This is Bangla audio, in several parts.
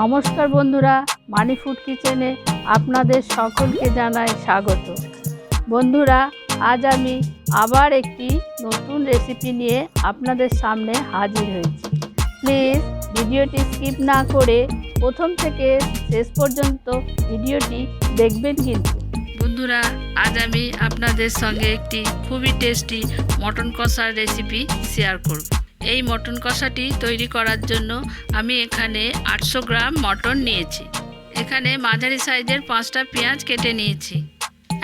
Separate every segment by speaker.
Speaker 1: নমস্কার বন্ধুরা, মানি ফুড কিচেনে আপনাদের সকলকে জানাই স্বাগত। বন্ধুরা, আজ আমি আবার একটি নতুন রেসিপি নিয়ে আপনাদের সামনে হাজির হয়েছি। প্লিজ ভিডিওটি স্কিপ না করে প্রথম থেকে শেষ পর্যন্ত ভিডিওটি দেখবেন কিন্তু। বন্ধুরা, আজ আমি আপনাদের সঙ্গে একটি খুবই টেস্টি মটন কষার রেসিপি শেয়ার করব। এই মটন কষাটি তৈরি করার জন্য আমি এখানে আটশো গ্রাম মটন নিয়েছি। এখানে মাঝারি সাইজের পাঁচটা পেঁয়াজ কেটে নিয়েছি।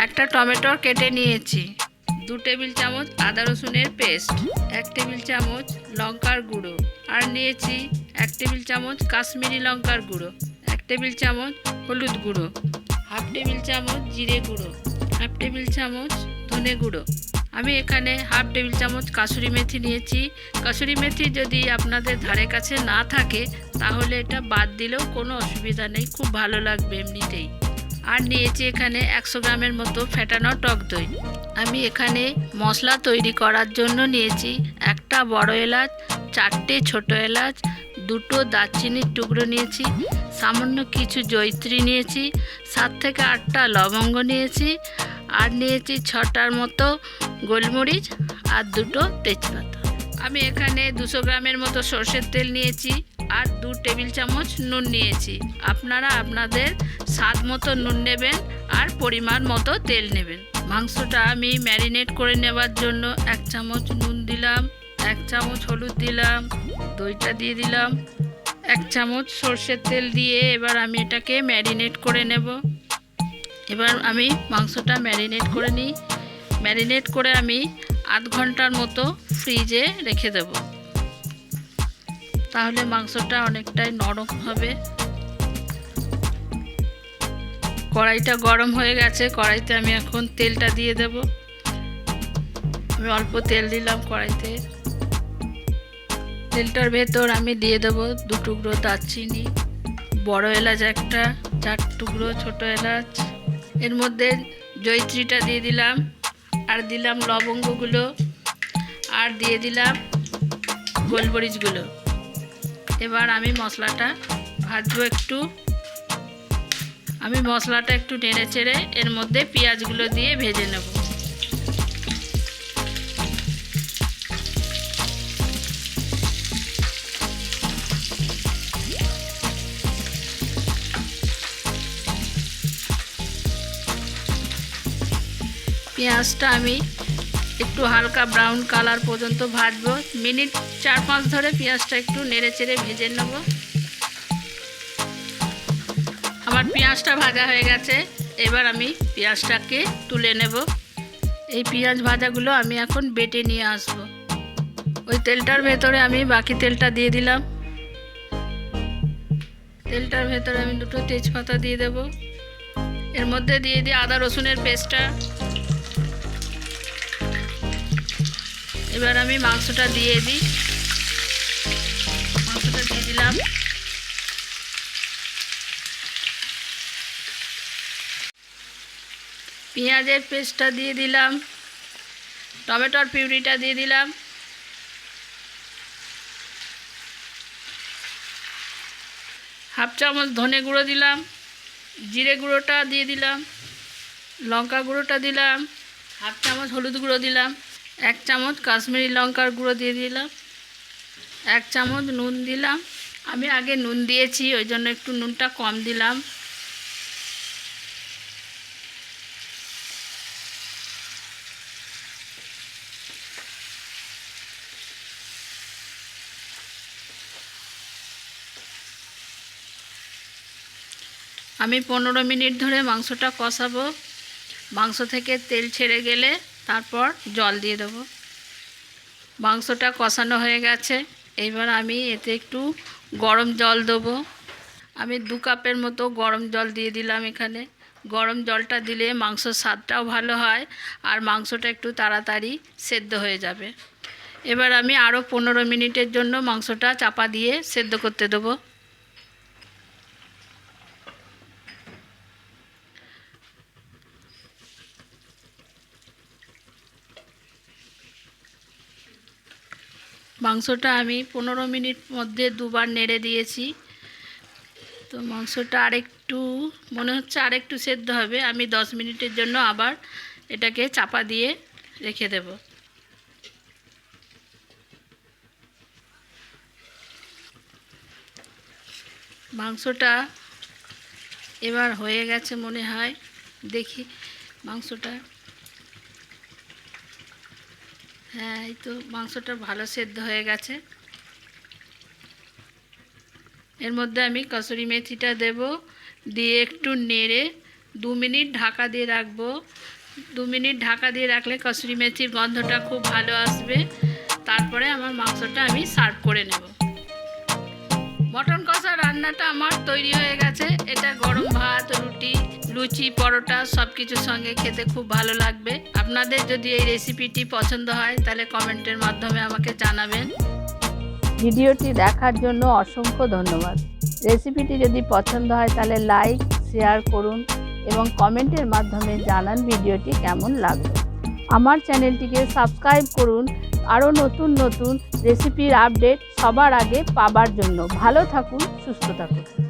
Speaker 1: একটা টমেটো কেটে নিয়েছি। দু টেবিল চামচ আদা রসুনের পেস্ট, এক টেবিল চামচ লঙ্কার গুঁড়ো আর নিয়েছি এক টেবিল চামচ কাশ্মীরি লঙ্কার গুঁড়ো, এক টেবিল চামচ হলুদ গুঁড়ো, হাফ টেবিল চামচ জিরে গুঁড়ো, হাফ টেবিল চামচ ধনে গুঁড়ো। আমি এখানে হাফ টেবিল চামচ কাসুরি মেথি নিয়েছি। কাসুরি মেথি যদি আপনাদের ধারে কাছে না থাকে, তাহলে এটা বাদ দিলেও কোনো অসুবিধা নেই, খুব ভালো লাগবে এমনিতেই। আর নিয়েছি এখানে একশো গ্রামের মতো ফেটানো টক দই। আমি এখানে মশলা তৈরি করার জন্য নিয়েছি একটা বড় এলাচ, চারটে ছোট এলাচ, দুটো দারচিনির টুকরো নিয়েছি, সামান্য কিছু জৈত্রী নিয়েছি, সাত থেকে আটটা লবঙ্গ নিয়েছি, আর নিয়েছি ছটার মতো গোলমরিচ আর দুটো তেজপাতা। আমি এখানে দুশো গ্রামের মতো সর্ষের তেল নিয়েছি আর দু টেবিল চামচ নুন নিয়েছি। আপনারা আপনাদের স্বাদ মতো নুন নেবেন আর পরিমাণ মতো তেল নেবেন। মাংসটা আমি ম্যারিনেট করে নেবার জন্য এক চামচ নুন দিলাম, এক চামচ হলুদ দিলাম, দইটা দিয়ে দিলাম, এক চামচ সর্ষের তেল দিয়ে এবার আমি এটাকে ম্যারিনেট করে নেব। এবার আমি মাংসটা ম্যারিনেট করে নিই। ম্যারিনেট করে আমি আধ ঘণ্টার মতো ফ্রিজে রেখে দেব। তাহলে মাংসটা অনেকটাই নরম হবে। কড়াইটা গরম হয়ে গেছে, কড়াইতে আমি এখন তেলটা দিয়ে দেব। আমি অল্প তেল দিলাম কড়াইতে। তেলটার ভেতর আমি দিয়ে দেব দু টুকরো দারচিনি, বড় এলাচ একটা, চার টুকরো ছোট এলাচ। এর মধ্যে জৈত্রীটা দিয়ে দিলাম। আর দিলাম লবঙ্গগুলো, আর দিয়ে দিলাম গোলমরিচগুলো। এবার আমি মশলাটা ভাজবো একটু। আমি মশলাটা একটু নেড়ে চেড়ে এর মধ্যে পেঁয়াজগুলো দিয়ে ভেজে নেব। পেঁয়াজটা আমি একটু হালকা ব্রাউন কালার পর্যন্ত ভাজবো। মিনিট চার পাঁচ ধরে পেঁয়াজটা একটু নেড়ে চেড়ে ভেজে নেব। আমার পেঁয়াজটা ভাজা হয়ে গেছে। এবার আমি পেঁয়াজটাকে তুলে নেব। এই পেঁয়াজ ভাজাগুলো আমি এখন বেটে নিয়ে আসব। ওই তেলটার ভেতরে আমি বাকি তেলটা দিয়ে দিলাম। তেলটার ভেতরে আমি দুটো তেজপাতা দিয়ে দেব। এর মধ্যে দিয়ে দিই আদা রসুনের পেস্টটা। এবার আমি মাংসটা দিয়ে দিই। মাংসটা দিয়ে দিলাম। পেঁয়াজের পেস্টটা দিয়ে দিলাম। টমেটোর পিউরিটা দিয়ে দিলাম। হাফ চামচ ধনে গুঁড়ো দিলাম। জিরে গুঁড়োটা দিয়ে দিলাম। লঙ্কা গুঁড়োটা দিলাম। হাফ চামচ হলুদ গুঁড়ো দিলাম। এক চামচ কাশ্মীরি লঙ্কার গুঁড়ো দিয়ে দিলাম। এক চামচ নুন দিলাম। আমি আগে নুন দিয়েছি, ওই জন্য একটু নুনটা কম দিলাম। আমি পনেরো মিনিট ধরে মাংসটা কষাবো। মাংস থেকে তেল ছেড়ে গেলে তারপর জল দিয়ে দেবো। মাংসটা কষানো হয়ে গেছে। এবার আমি এতে একটু গরম জল দেবো। আমি দু কাপের মতো গরম জল দিয়ে দিলাম এখানে। গরম জলটা দিলে মাংসর স্বাদটাও ভালো হয় আর মাংসটা একটু তাড়াতাড়ি সেদ্ধ হয়ে যাবে। এবার আমি আরও পনেরো মিনিটের জন্য মাংসটা চাপা দিয়ে সেদ্ধ করতে দেবো। মাংসটা আমি পনেরো মিনিট মধ্যে দুবার নেড়ে দিয়েছি। তো মাংসটা আরেকটু, মনে হচ্ছে আরেকটু সেদ্ধ হবে। আমি দশ মিনিটের জন্য আবার এটাকে চাপা দিয়ে রেখে দেব। মাংসটা এবার হয়ে গেছে মনে হয়। দেখি মাংসটা হ্যাঁ এই তো মাংসটা ভালো সেদ্ধ হয়ে গেছে। এর মধ্যে আমি কসুরি মেথিটা দেব, দিয়ে একটু নেড়ে দু মিনিট ঢাকা দিয়ে রাখব। দু মিনিট ঢাকা দিয়ে রাখলে কসুরি মেথির গন্ধটা খুব ভালো আসবে। তারপরে আমার মাংসটা আমি সার্ভ করে নেব। মটন কষা রান্নাটা আমার তৈরি হয়ে গেছে, এটা গরম রুটি লুচি, পরোটা সব কিছুর সঙ্গে খেতে খুব ভালো লাগবে। আপনাদের যদি এই রেসিপিটি পছন্দ হয়, তাহলে কমেন্টের মাধ্যমে আমাকে জানাবেন। ভিডিওটি দেখার জন্য অসংখ্য ধন্যবাদ। রেসিপিটি যদি পছন্দ হয়, তাহলে লাইক শেয়ার করুন এবং কমেন্টের মাধ্যমে জানান ভিডিওটি কেমন লাগল। আমার চ্যানেলটিকে সাবস্ক্রাইব করুন। আরও নতুন নতুন রেসিপির আপডেট সবার আগে পাবার জন্য। ভালো থাকুন, সুস্থ থাকুন।